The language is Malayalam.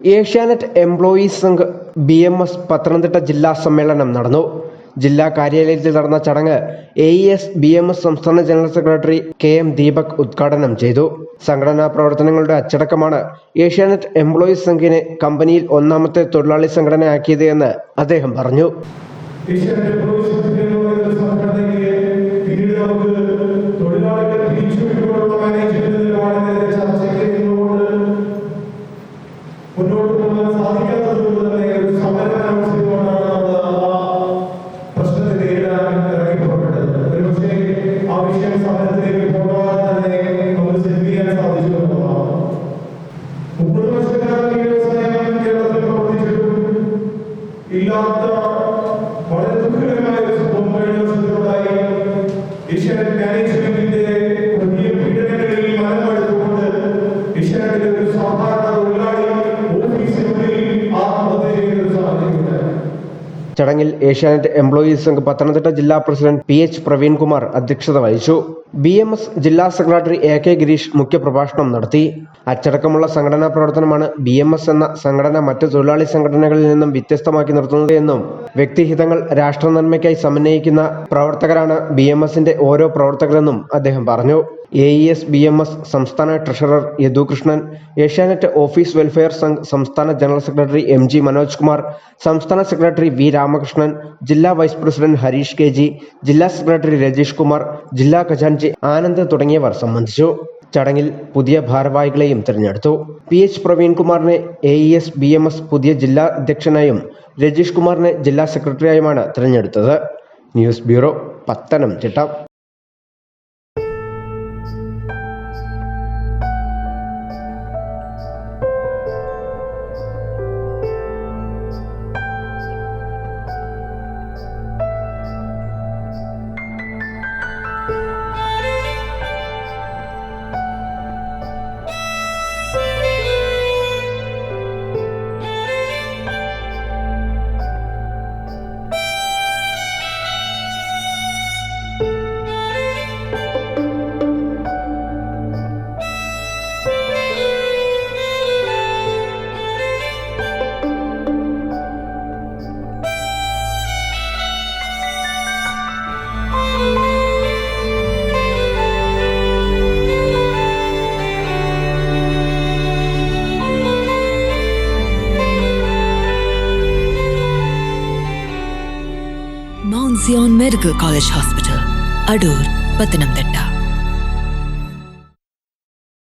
Asianet employees Sangh B M S Pathanamthitta ജില്ലാ സമ്മേളനം നടന്നു. ജില്ലാ കാര്യാലയത്തിൽ നടന്ന ചടങ്ങ് A E S B M S സംസ്ഥാന general secretary K M Deepak ഉദ്ഘാടനം ചെയ്തു. സംഘടനാ പ്രവർത്തനങ്ങളുടെ അച്ചടക്കമാണ് ഏഷ്യാനെറ്റ് എംപ്ലോയീസ് സംഘിനെ കമ്പനിയിൽ ഒന്നാമത്തെ തൊഴിലാളി സംഘടനയാക്കിയത് എന്ന് അദ്ദേഹം പറഞ്ഞു. ഏഷ്യാനെറ്റ് ഇല്ലാത്ത ചടങ്ങിൽ ഏഷ്യാനെറ്റ് എംപ്ലോയീസ് സംഘ് പത്തനംതിട്ട ജില്ലാ പ്രസിഡന്റ് പി എച്ച് പ്രവീൺകുമാർ അധ്യക്ഷത വഹിച്ചു. ബി എം എസ് ജില്ലാ സെക്രട്ടറി എ കെ ഗിരീഷ് മുഖ്യപ്രഭാഷണം നടത്തി. അച്ചടക്കമുള്ള സംഘടനാ പ്രവർത്തനമാണ് ബി എം എസ് എന്ന സംഘടന മറ്റ് തൊഴിലാളി സംഘടനകളിൽ നിന്നും വ്യത്യസ്തമാക്കി നിർത്തുന്നത് എന്നും വ്യക്തിഹിതങ്ങൾ രാഷ്ട്രനന്മയ്ക്കായി സമന്വയിക്കുന്ന പ്രവർത്തകരാണ് ബി എം എസിന്റെ ഓരോ പ്രവർത്തകരെന്നും അദ്ദേഹം പറഞ്ഞു. A E S B M S സംസ്ഥാന treasurer Yadukrishnan Asianet office welfare Sangh സംസ്ഥാന general secretary M G Manoj Kumar സംസ്ഥാന സെക്രട്ടറി വി രാമകൃഷ്ണൻ ജില്ലാ vice president Hareesh K G ജില്ലാ സെക്രട്ടറി രജീഷ് കുമാർ ജില്ലാ ഖജാൻജി ആനന്ദ് തുടങ്ങിയവർ സംബന്ധിച്ചു. ചടങ്ങിൽ പുതിയ ഭാരവാഹികളെയും തിരഞ്ഞെടുത്തു. P H പ്രവീൺകുമാറിനെ A E S B M S പുതിയ ജില്ലാ അധ്യക്ഷനായും രജീഷ് കുമാറിനെ ജില്ലാ സെക്രട്ടറിയായുമാണ് തിരഞ്ഞെടുത്തത്. News bureau Pathanamthitta. Cyan medical college hospital Adoor Pathanamthitta